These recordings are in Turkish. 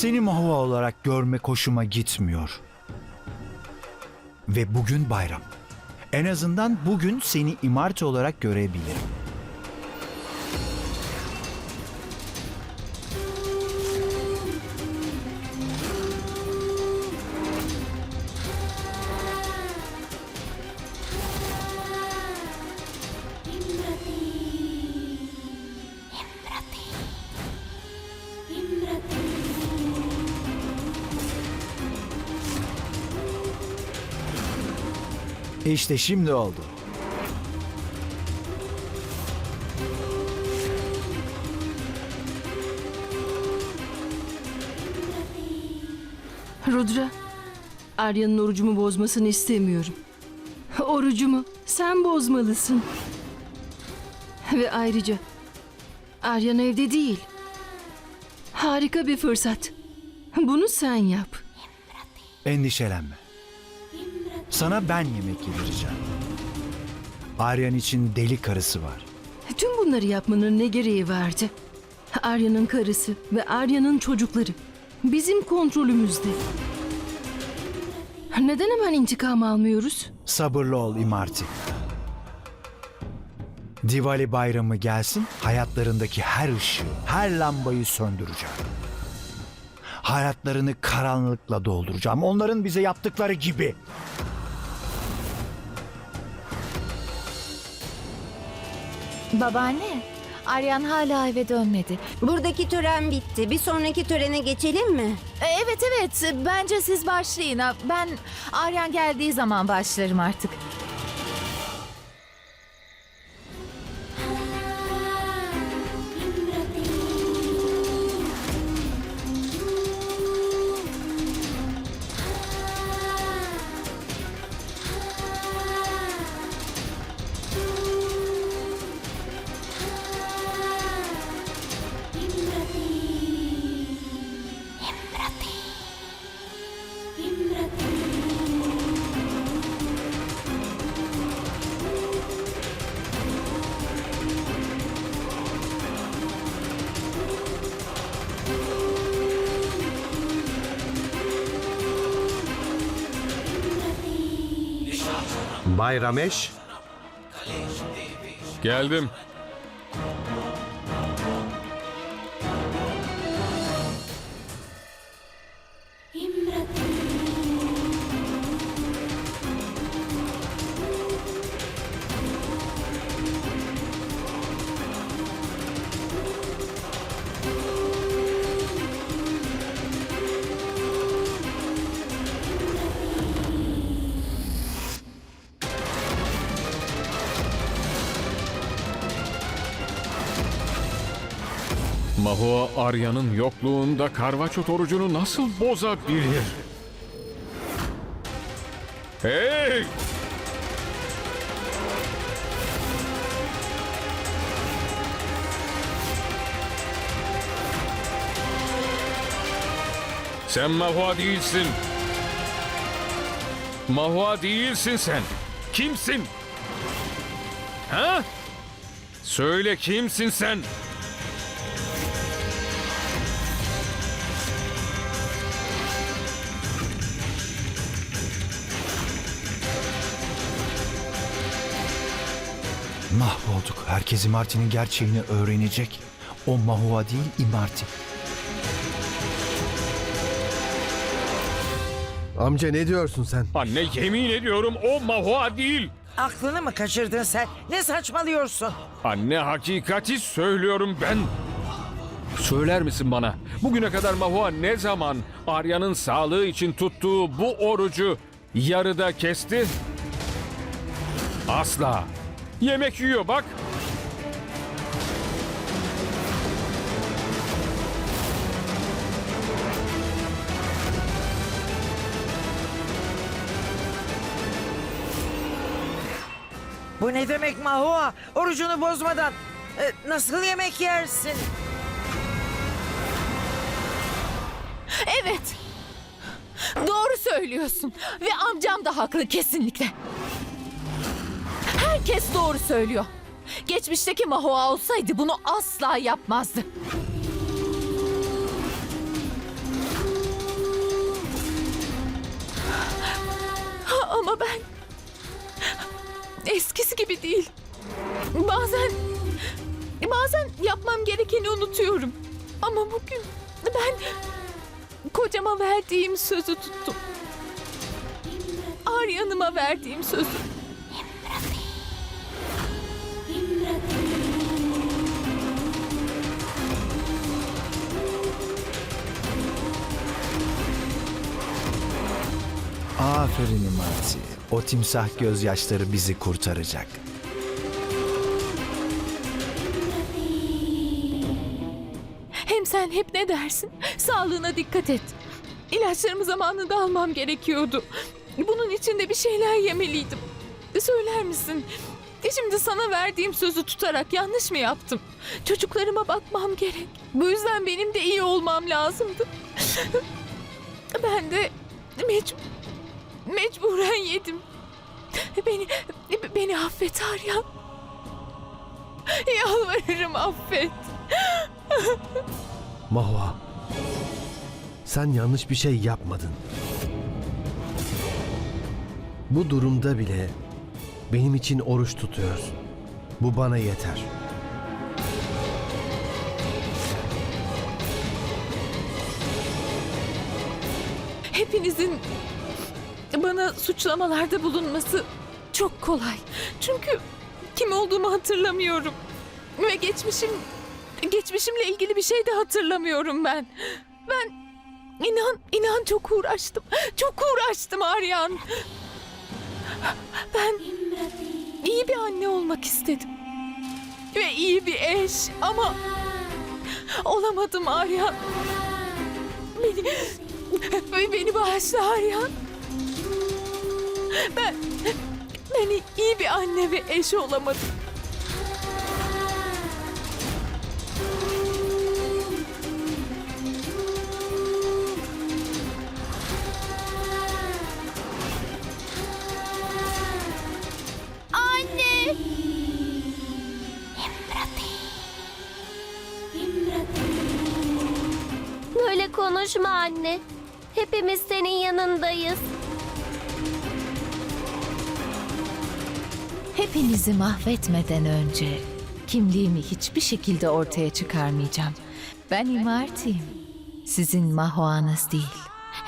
Seni Mahua olarak görme hoşuma gitmiyor. Ve bugün bayram. En azından bugün seni İmarti olarak görebilirim. İşte şimdi oldu. Rudra, Arya'nın orucumu bozmasını istemiyorum. Orucumu sen bozmalısın. Ve ayrıca Aryan evde değil. Harika bir fırsat. Bunu sen yap. Endişelenme. Sana ben yemek yedireceğim. Aryan için deli karısı var. Tüm bunları yapmanın ne gereği vardı? Arya'nın karısı ve Arya'nın çocukları bizim kontrolümüzde. Neden hemen intikam almıyoruz? Sabırlı ol İmarti. Diwali bayramı gelsin, hayatlarındaki her ışığı, her lambayı söndüreceğim. Hayatlarını karanlıkla dolduracağım. Onların bize yaptıkları gibi. Babaanne, Aryan hala eve dönmedi. Buradaki tören bitti. Bir sonraki törene geçelim mi? E, Evet evet, bence siz başlayın. Ha, Ben Aryan geldiği zaman başlarım artık. Bay Geldim. Mahua Arya'nın yokluğunda karvaçot orucunu nasıl bozabilir? Hey! Sen Mahua değilsin. Mahua değilsin sen. Kimsin? Ha? Söyle kimsin sen? Mahvolduk. Herkes İmarti'nin gerçeğini öğrenecek. O Mahua değil İmarti. amca ne diyorsun sen? Anne yemin ediyorum o Mahua değil. Aklını mı kaçırdın sen? Ne saçmalıyorsun? Anne hakikati söylüyorum ben. Söyler misin bana? Bugüne kadar Mahua ne zaman Arya'nın sağlığı için tuttuğu bu orucu yarıda kesti? Asla. Yemek yiyor bak. Bu ne demek Mahua? Orucunu bozmadan e, nasıl yemek yersin? Evet. Doğru söylüyorsun. Ve amcam da haklı kesinlikle. Herkes doğru söylüyor. Geçmişteki Mahua olsaydı bunu asla yapmazdı. Ama ben eskisi gibi değil. Bazen bazen yapmam gerekeni unutuyorum. Ama bugün ben kocama verdiğim sözü tuttum. Arya'nıma verdiğim sözü. Aferin İmarti. O timsah gözyaşları bizi kurtaracak. Hem sen hep ne dersin? Sağlığına dikkat et. İlaçlarımı zamanında almam gerekiyordu. Bunun için de bir şeyler yemeliydim. Söyler misin? Şimdi sana verdiğim sözü tutarak yanlış mı yaptım? Çocuklarıma bakmam gerek. Bu yüzden benim de iyi olmam lazımdı. Ben de mec mecburen yedim. Beni beni affet Aryan. Yalvarırım affet. Mahua. Sen yanlış bir şey yapmadın. Bu durumda bile benim için oruç tutuyorsun. Bu bana yeter. Hepinizin bana suçlamalarda bulunması çok kolay. Çünkü kim olduğumu hatırlamıyorum. Ve geçmişim geçmişimle ilgili bir şey de hatırlamıyorum ben. Ben inan inan çok uğraştım. Çok uğraştım Aryan. Ben iyi bir anne olmak istedim. Ve iyi bir eş ama olamadım Aryan. Beni Beni, bağışla Aryan. Ben, ben iyi bir anne ve eş olamadım. Anne! Böyle konuşma anne. Hepimiz senin yanındayız. Hepinizi mahvetmeden önce kimliğimi hiçbir şekilde ortaya çıkarmayacağım. Ben İmarti'yim. Sizin mahuanız değil.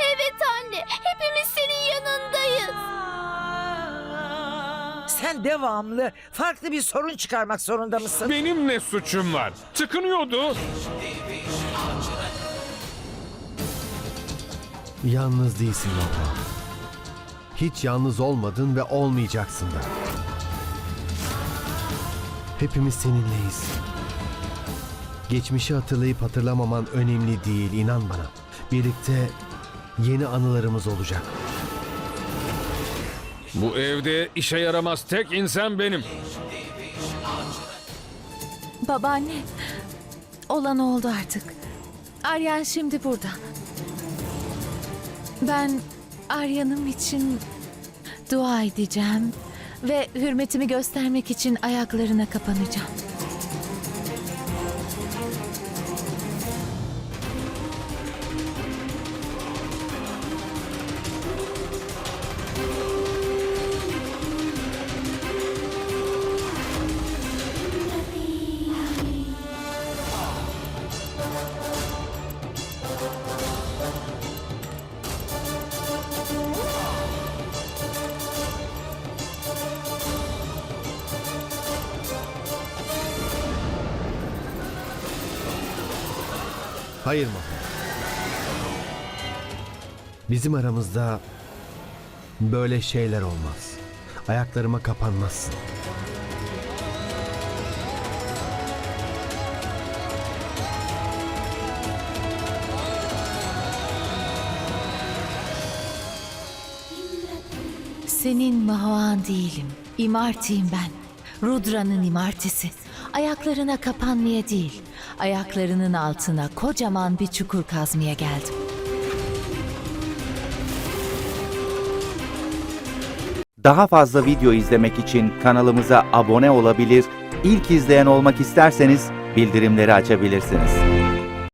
Evet anne, hepimiz senin yanındayız. Sen devamlı farklı bir sorun çıkarmak zorunda mısın? Benim ne suçum var? Tıkınıyordu. Yalnız değilsin Mahua. Hiç yalnız olmadın ve olmayacaksın da. Hepimiz seninleyiz. Geçmişi hatırlayıp hatırlamaman önemli değil, inan bana. Birlikte yeni anılarımız olacak. Bu evde işe yaramaz tek insan benim. Babaanne, olan oldu artık. Aryan şimdi burada. Ben Arya'nım için dua edeceğim ve hürmetimi göstermek için ayaklarına kapanacağım. Hayır Mahua. Bizim aramızda böyle şeyler olmaz. Ayaklarıma kapanmazsın. Senin mahuan değilim. İmartiyim ben. Rudra'nın imartisi. Ayaklarına kapanmaya değil, ayaklarının altına kocaman bir çukur kazmaya geldim. Daha fazla video izlemek için kanalımıza abone olabilir, ilk izleyen olmak isterseniz bildirimleri açabilirsiniz.